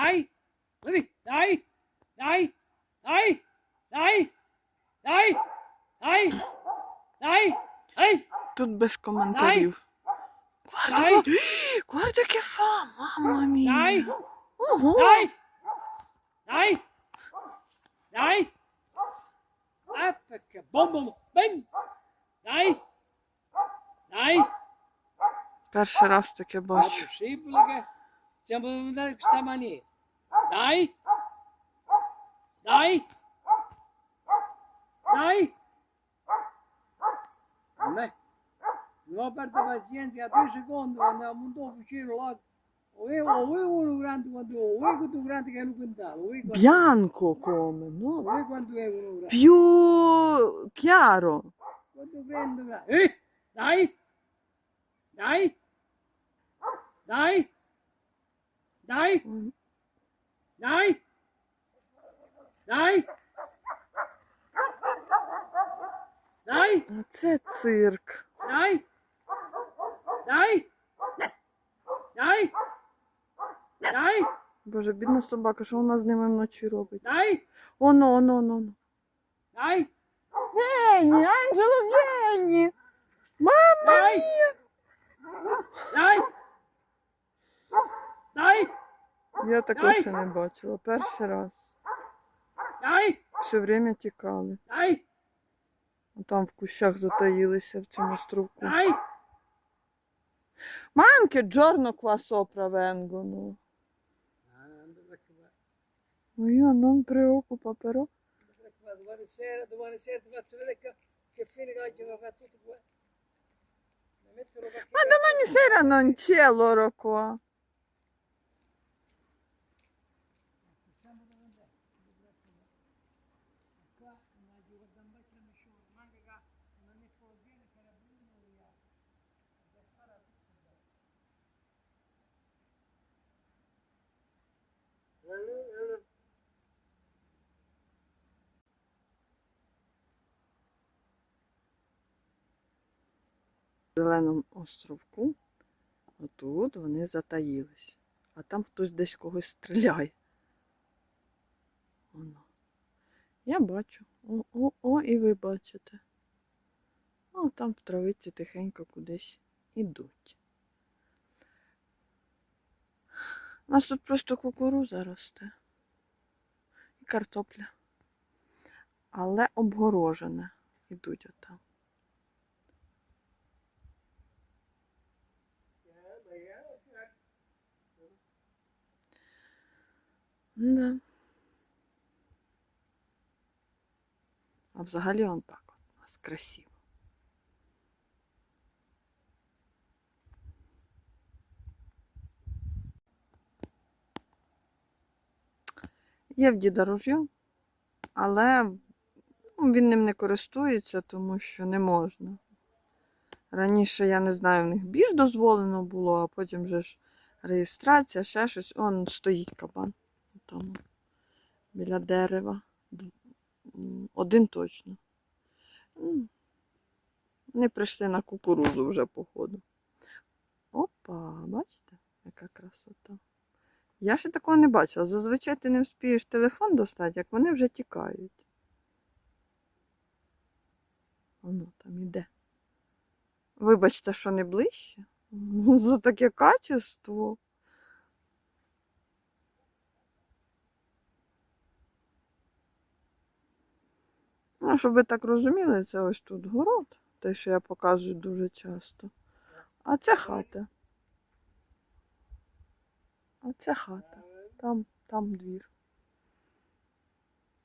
дай, лови, дай, дай, дай, дай, дай, дай, дай, дай, Тут без коментарів. дай, Guarda, guarda che fa, mamma mia. дай, Ого. дай, дай, дай. Ah, perché bombo, ben, dai, dai. Перший раз таке Ma бачу. possibile che stiamo andando in questa maniera? Dai! Dai! Dai! Vabbè. Non ho perso pazienza, a due secondi quando ha montato fucile là. Avevo, avevo uno grande quando avevo, avevo quello grande che lo cantavo. Quando... Bianco come? No? Avevo quanto è uno grande. Più chiaro. Quando prendo grande. Eh! Dai! Dai! Dai! Dai! Mm. Dai! Dai! А Це цирк. Dai! Dai! Dai! Dai! Боже, бідна собака, що вона з ними вночі робить? Dai! Оно, оно, оно. Dai! Вені, Анджело, Вені! Я також ще не бачила. Перший раз. Все время тікали. Там в кущах затаїлися в цьому струбку. Манки джорно квасо правенгону. Ну я нам приоку паперо. Ma domani sera non c'è l'oro qua. ಚಂದ್ರದಿಂದ ಗುಜರಾತ್ನಿಂದ ಅಕ್ಕ ನಾಗಿ ಒಂಬತ್ತು ನಿಮಿಷ ಮಾಡಿಗ ನನಗೆ ಹೋಗಿ ಕೆಲ ಬಿಲ್ಲು ದಸರಾ ಹೇಳಿ ಹೇಳಿ Зеленому островку, отут вони затаїлись, а там хтось десь когось стріляє. Воно. Я бачу. О, о, о, і ви бачите. О, там в травиці тихенько кудись ідуть. У нас тут просто кукуруза росте. І картопля. Але обгорожене. Ідуть отам. Да. А взагалі он так от у нас красиво. Є в діда ружьо, але ну, він ним не користується, тому що не можна. Раніше, я не знаю, в них більш дозволено було, а потім же ж реєстрація, ще щось. Он стоїть кабан. Там, біля дерева. Один точно. Вони прийшли на кукурузу вже, походу. Опа, бачите, яка красота. Я ще такого не бачила. Зазвичай ти не вспієш телефон достати, як вони вже тікають. Воно там іде. Вибачте, що не ближче. Ну, За таке качество. Ну, щоб ви так розуміли, це ось тут город, те, що я показую дуже часто. А це хата. А це хата. Там, там двір.